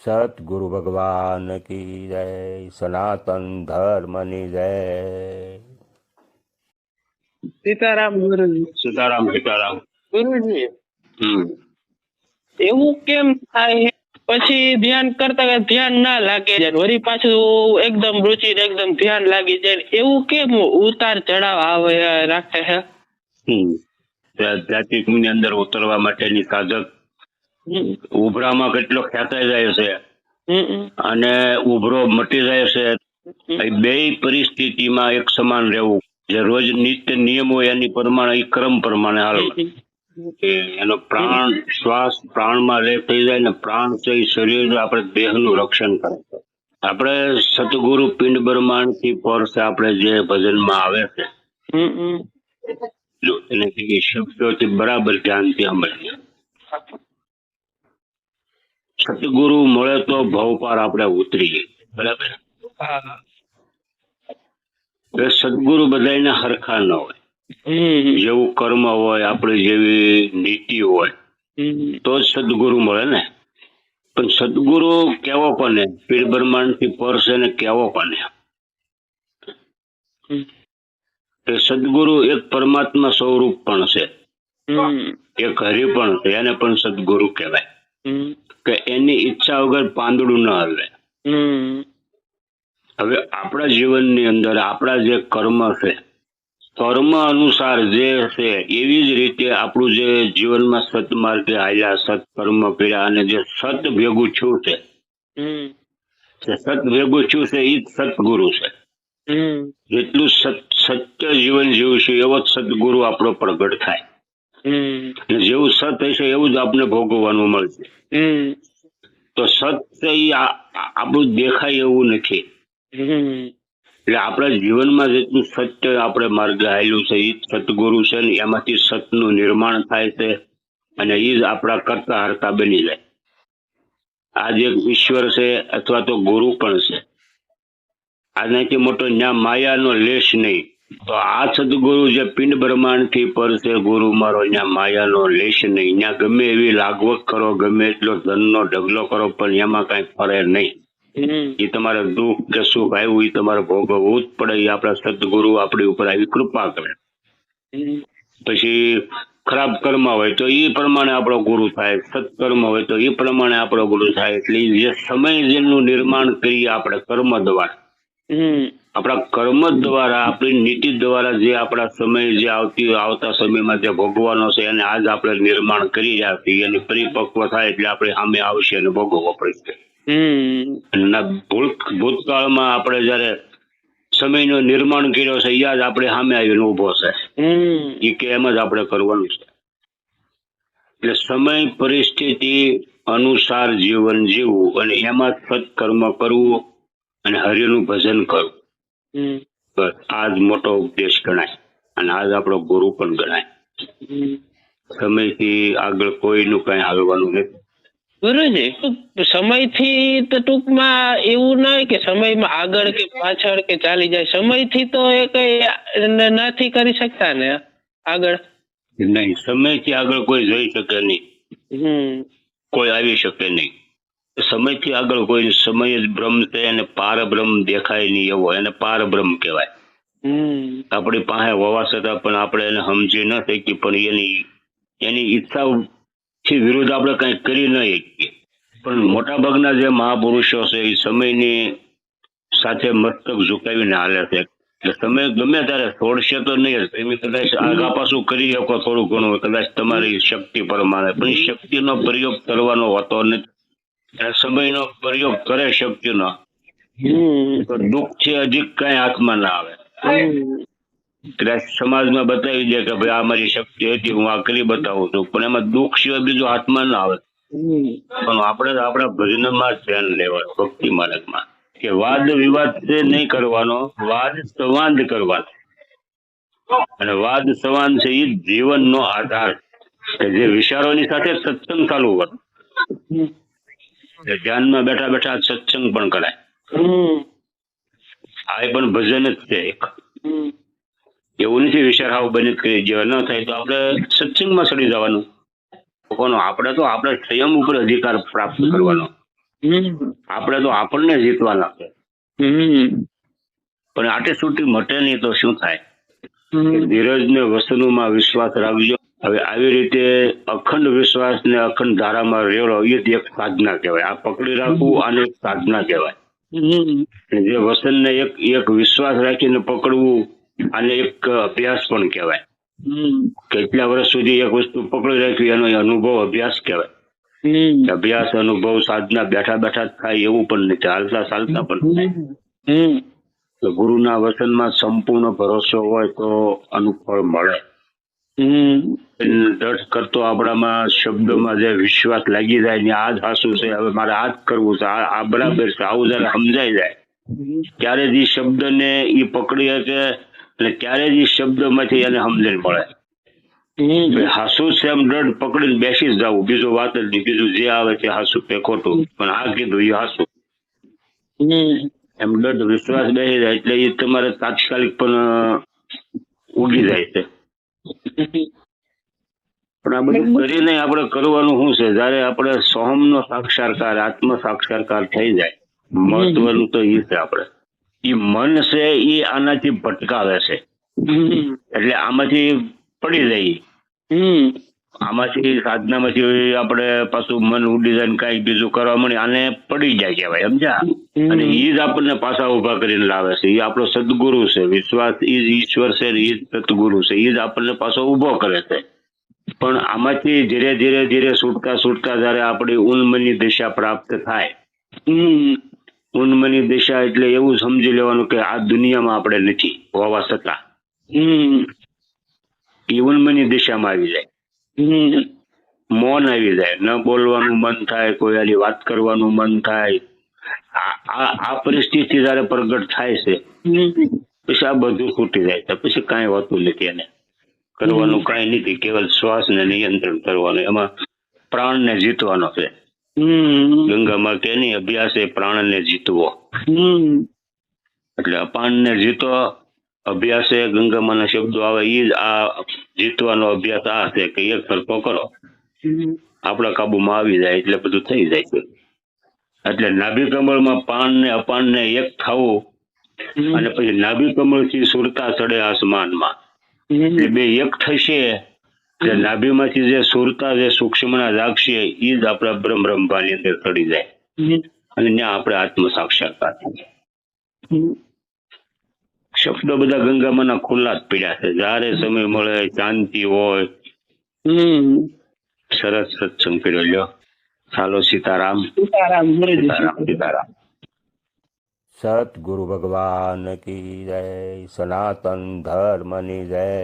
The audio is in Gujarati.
સતગુરુ ભગવાન કી જય સનાતન ધર્મની જય સીતારામ ગુરુજી સીતારામ સીતારામ ગુરુજી હમ એવું કેમ થાય પછી ધ્યાન કરતા ધ્યાન ના લાગે જાય વળી પાછું એકદમ રુચિ એકદમ ધ્યાન લાગી જાય. એવું કેમ ઉતાર ચડાવ આવે રાખે છે? આધ્યાત્મિકની અંદર ઉતરવા માટેની સાધક ઉભરામાં કેટલો ખેંચાઈ જાય છે. અને ઉભરો મટી જાય છે. બે પરિસ્થિતિમાં એક સમાન રહેવું. જે રોજ નિત્ય નિયમ હોય એની પ્રમાણે ક્રમ પ્રમાણે હાલવા. હમ, કે એનો પ્રાણ શ્વાસ પ્રાણમાં લેપ થઈ જાય ને પ્રાણ તો એ શરીર આપણે દેહનું રક્ષણ કરે. છે આપણે સતગુરુ પિંડ બ્રહ્માંડથી પર છે આપણે જે ભજનમાં આવે છે. જો એને શબ્દોથી બરાબર ધ્યાનથી સાંભળીએ સતગુરુ મળે તો ભવ પાર આપણે ઉતરીએ બરાબર? સદગુરુ બધાને હરખા ન હોય. જેવું કર્મ હોય આપણી જેવી નીતિ હોય તો જ સદગુરુ મળે ને? પણ સદગુરુ કેવો કોને? પીર બ્રહ્માંડથી પર છે ને કેવો કોને? એ સદગુરુ એક પરમાત્મા સ્વરૂપ પણ છે. એક હરિ પણ છે એને પણ સદગુરુ કહેવાય. કે એની ઈચ્છા વગર પાંદડું ન હલે હવે આપણા જીવનની અંદર આપણા જે કર્મ છે કર્મ અનુસાર જે છે એવી જ રીતે આપણું જે જીવનમાં સતમાર્ગે હાલ્યા સત્કર્મ કર્યા અને જે સત ભેગું છું. છે સત ભેગું છું છે એ જ છે. જેટલું સત સત્ય જીવન જીવું છે એવો જ સદગુરુ આપણો પ્રગટ થાય. જેવું સત હશે એવું જ આપણે ભોગવવાનું મળશે. તો સત એ આપણું દેખાય એવું નથી. એટલે આપણા જીવનમાં જેટલું સત્ય આપણે માર્ગ આવેલું છે એ સતગુરુ છે ને એમાંથી સતનું નિર્માણ થાય છે અને એ જ આપણા કરતા હરતા બની જાય. આ જે ઈશ્વર છે અથવા તો ગુરુ પણ છે. આનાથી મોટો ન્યા માયાનો લેશ નહીં. તો આ સદગુરુ જે પિંડ બ્રહ્માંડથી પર છે, ગુરુ મારો ત્યાં માયાનો લેશ નહીં. ત્યાં ગમે એવી લાગવત કરો, ગમે એટલો ધનનો ઢગલો કરો, પણ એમાં કઈ ફરે નહીં. એ તમારે દુઃખ કે સુખ આવ્યું એ તમારે ભોગવવું જ પડે એ આપણા સદગુરુ આપણી ઉપર આવી કૃપા કરે. પછી ખરાબ કર્મ હોય તો એ પ્રમાણે આપણો ગુરુ થાય સત્કર્મ હોય તો એ પ્રમાણે આપણો ગુરુ થાય. એટલે જે સમય જેનું નિર્માણ કરીએ આપણે કર્મ દ્વારા. આપણા કર્મ દ્વારા આપણી નીતિ દ્વારા જે આપણા સમય જે આવતી આવતા સમયમાં જે ભોગવાનો છે એને આજ આપણે નિર્માણ કરી રહ્યા છીએ. એની પરિપક્વ થાય એટલે આપણે સામે આવશે અને ભોગવવો પડશે. અને ભૂતકાળમાં આપણે જયારે સમયનો નિર્માણ કર્યો છે યાદ આપણે સામે આવીને ઊભો છે. એ કે એમ જ આપણે કરવાનું છે. એટલે સમય પરિસ્થિતિ અનુસાર જીવન જીવવું અને એમાં સત્કર્મ કરવું અને હરિનું ભજન કરવું. બસ આ જ મોટો ઉપદેશ ગણાય અને આજ આપણો ગુરુ પણ ગણાય. સમયથી આગળ કોઈનું કઈ હાલવાનું નથી. ગુરુજી સમયથી તો ટૂંકમાં એવું નહીં કે સમયમાં આગળ કે પાછળ કે ચાલી જાય. સમયથી તો એ કઈ નથી કરી શકતા ને આગળ? નહીં સમયથી આગળ કોઈ જઈ શકે નહીં. કોઈ આવી શકે નહીં. સમયથી આગળ કોઈ સમય જ બ્રહ્મ છે અને પાર બ્રહ્મ દેખાય નહીં એવો એને પાર બ્રહ્મ કહેવાય આપણી પાસે હોવા છતાં પણ આપણે એને સમજી ન શકી પણ એની એની ઈચ્છાથી વિરુદ્ધ આપણે કંઈ કરી ન શકીએ. પણ મોટા ભાગના જે મહાપુરુષો છે એ સમયની સાથે મસ્તક ઝુકાવીને હાલે છે. એટલે સમય ગમે ત્યારે છોડશે તો નહીં તમે કદાચ આગા પાછું કરી શકો થોડું ઘણું કદાચ તમારી શક્તિ પ્રમાણે. પણ શક્તિનો પ્રયોગ કરવાનો હોતો નથી. સમયનો પ્રયોગ કરે શક્તિનો. દુઃખ છે હજી કઈ હાથમાં ના આવે. કદાચ સમાજમાં બતાવી દે કે ભાઈ આ મારી શક્તિ હતી હું આ કરી બતાવું છું. પણ એમાં દુઃખ સિવાય બીજું હાથમાં ના આવે. પણ આપણે આપણા ભજનમાં ધ્યાન લેવાનું ભક્તિ માર્ગમાં. કે વાદ વિવાદ છે નહીં કરવાનો વાદ સંવાદ કરવાનો. અને વાદ સંવાદ છે એ જીવનનો આધાર કે જે વિચારોની સાથે સત્સંગ ચાલુ હોય. ધ્યાનમાં બેઠા બેઠા સત્સંગ પણ કરાય. આ પણ ભજન જ છે એક. એવું નથી વિચાર આવું બને જ કરી જેવા ન થાય તો આપણે સત્સંગમાં સડી જવાનું. કોનો આપણે તો આપણે સંયમ ઉપર અધિકાર પ્રાપ્ત કરવાનો. આપણે તો આપણને જીતવાના છે. પણ આટે છૂટી મટે નહીં તો શું થાય? ધીરજ ને વસ્તુમાં વિશ્વાસ રાખજો. હવે આવી રીતે અખંડ વિશ્વાસ ને અખંડ ધારામાં રેડો એ જ એક સાધના કહેવાય. આ પકડી રાખવું આને એક સાધના કહેવાય. જે વસન ને એક એક વિશ્વાસ રાખીને પકડવું આને એક અભ્યાસ પણ કહેવાય. કેટલા વર્ષ સુધી એક વસ્તુ પકડી રાખવી એનો અનુભવ અભ્યાસ કહેવાય. અભ્યાસ અનુભવ સાધના બેઠા બેઠા જ થાય એવું પણ નથી હાલતા ચાલતા પણ તો ગુરુના વચનમાં સંપૂર્ણ ભરોસો હોય તો આનું મળે. દર્શ કરતો આપણામાં શબ્દમાં જે વિશ્વાસ લાગી જાય ને આ જ હાસું છે હવે મારે આ જ કરવું છે આ આ બરાબર છે આવું જયારે સમજાઈ જાય. ત્યારે જ એ શબ્દને એ પકડી શકે અને ત્યારે જ એ શબ્દમાંથી એને સમજણ પડે હાસુ છે એમ દઢ પકડીને બેસી જ જવું. બીજું વાત જ નહીં. બીજું જે આવે તે હાસું કે ખોટું. પણ આ કીધું એ હાસું. એમ દઢ વિશ્વાસ બેસી જાય એટલે એ તમારે તાત્કાલિક પણ ઉગી જાય છે. પણ આ બધું કરીને આપણે કરવાનું શું છે? જયારે આપણે સોહમ નો સાક્ષાત્કાર આત્મ સાક્ષાત્કાર થઈ જાય. મહત્વનું તો એ છે આપણે. એ મન છે એ આનાથી ભટકાવે છે. એટલે આમાંથી પડી જાય. આમાંથી સાધનામાંથી આપણે પાછું મન ઉડી જાય ને બીજું કરવા મળે આને પડી જાય કહેવાય સમજ્યા? અને એ જ આપણને પાછા ઊભા કરીને લાવે છે. એ આપણો સદગુરુ છે. વિશ્વાસ એ જ ઈશ્વર છે એ જ સદગુરુ છે. એ જ આપણને પાછો ઊભો કરે છે. પણ આમાંથી ધીરે ધીરે ધીરે છૂટતા છૂટતા જયારે આપણી ઉન્મની દિશા પ્રાપ્ત થાય ઉન્મની દિશા એટલે એવું સમજી લેવાનું કે આ દુનિયામાં આપણે નથી હોવા છતાં હમ. એ ઉન્મની દિશામાં આવી જાય. મૌન આવી જાય. ન બોલવાનું મન થાય કોઈ આની વાત કરવાનું મન થાય. આ પરિસ્થિતિ જયારે પ્રગટ થાય છે પછી આ બધું ખૂટી જાય છે. પછી કાંઈ હોતું નથી એને. કરવાનું કાંઈ નથી. કેવલ શ્વાસને નિયંત્રણ કરવાનું. એમાં પ્રાણને જીતવાનો છે. ગંગામાં કે નહીં અભ્યાસ એ પ્રાણને જીતવો? એટલે અપાનને જીતો અભ્યાસ ગંગામાના શબ્દો આવે એ જ આ જીતવાનો અભ્યાસ આ છે કે એક સરખો કરો. આપણા કાબુમાં આવી જાય એટલે બધું થઈ જાય છે. એટલે નાભી કમળમાં પાન ને અપાન ને એક થવું અને પછી નાભી કમળથી સુરતા ચડે આસમાનમાં. બે એક થશે એટલે નાભીમાંથી જે સુરતા જે સૂક્ષ્મના જાગશે એ જ આપણા બ્રહ્મ બ્રહ્માની અંદર ચડી જાય. અને ત્યાં આપણે આત્મ સાક્ષાત્કાર થાય શબ્દો બધા ગંગામાના ખુલ્લા જ પીડ્યા છે. જ્યારે સમય મળે શાંતિ હોય. હમ. સરસ સત્સંગ કર્યો લ્યો. ચાલો સીતારામ. સીતારામ હરે સીતારામ સીતારામ. સતગુરુ ભગવાન કી જય સનાતન ધર્મની જય.